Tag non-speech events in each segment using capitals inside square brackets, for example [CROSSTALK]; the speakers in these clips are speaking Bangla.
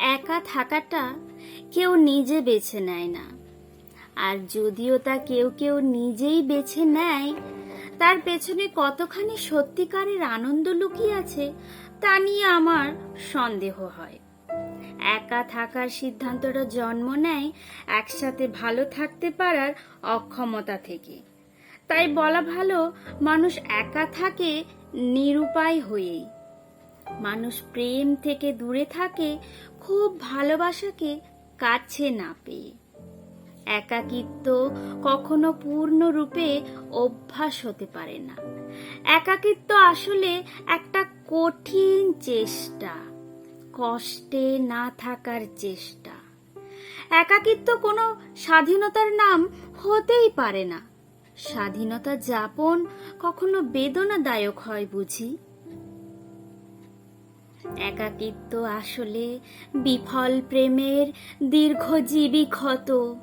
একা থাকাটা কেউ নিজে বেছে নেয় না। আর যদিও তা কেউ কেউ নিজেই বেছে নেয়, তার পেছনে কতখানি সত্যিকারের আনন্দ লুকিয়ে আছে, তা নিয়ে আমার সন্দেহ হয়। একা থাকার সিদ্ধান্তটা জন্ম নেয় একসাথে ভালো থাকতে পারার অক্ষমতা থেকে। তাই বলা ভালো, মানুষ একা থাকে নিরুপায় হয়েই। মানুষ প্রেম থেকে দূরে থাকে, খুব ভালোবাসাকে কাছে না পেয়ে। একাকিত্ব কখনো পূর্ণরূপে অভ্যাস হতে পারে না। একাকিত্ব আসলে একটা কঠিন চেষ্টা, কষ্টে না থাকার চেষ্টা। একাকিত্ব কোনো স্বাধীনতার নাম হতেই পারে না। স্বাধীনতা যাপন কখনো বেদনাদায়ক হয় বুঝি? একাকিত্ব আসলে বিফল প্রেমের দীর্ঘজীবী ক্ষত।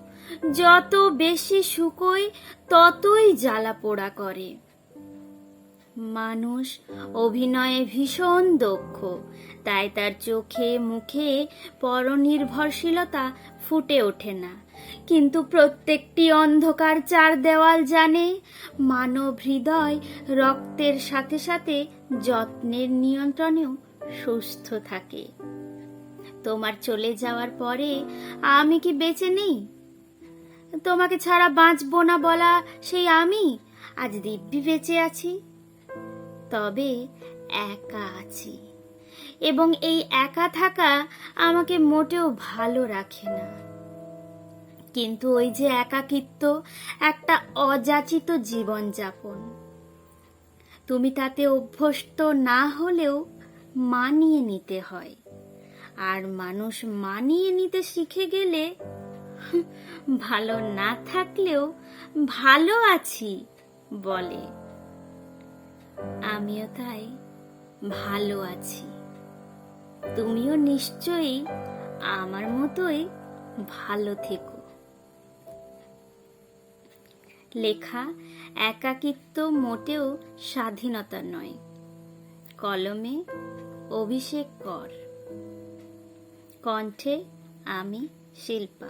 যত বেশি শুকোয় ততই জ্বালা পোড়া করে। মানুষ অভিনয়ে ভীষণ দক্ষ, তাই তার চোখে মুখে পরনির্ভরশীলতা ফুটে ওঠে না। কিন্তু প্রত্যেকটি অন্ধকার চার দেওয়াল জানে, মানব হৃদয় রক্তের সাথে সাথে যত্নের নিয়ন্ত্রণেও সুস্থ থাকে। তোমার চলে যাওয়ার পরে আমি কি বেঁচে নেই? তোমাকে ছাড়া বাঁচবো না বলা সেই আমি আজ দিব্যি বেঁচে আছি। তবে একা আছি এবং এই একা থাকা আমাকে মোটেও ভালো রাখে না। কিন্তু ওই যে একাকিত্ব একটা অযাচিত জীবনযাপন। তুমি তাতে অভ্যস্ত না হলেও মানিয়ে নিতে হয়। আর মানুষ মানিয়ে নিতে শিখে গেলে [LAUGHS] ভালো না থাকলেও ভালো আছি বলে। আমিও তাই ভালো আছি। তুমিও নিশ্চয়ই আমার মতোই ভালো থেকো। লেখা একাকিত্ব মোটেও স্বাধীনতা নয়। কলমে অভিষেক কর। কণ্ঠে আমি শিল্পা।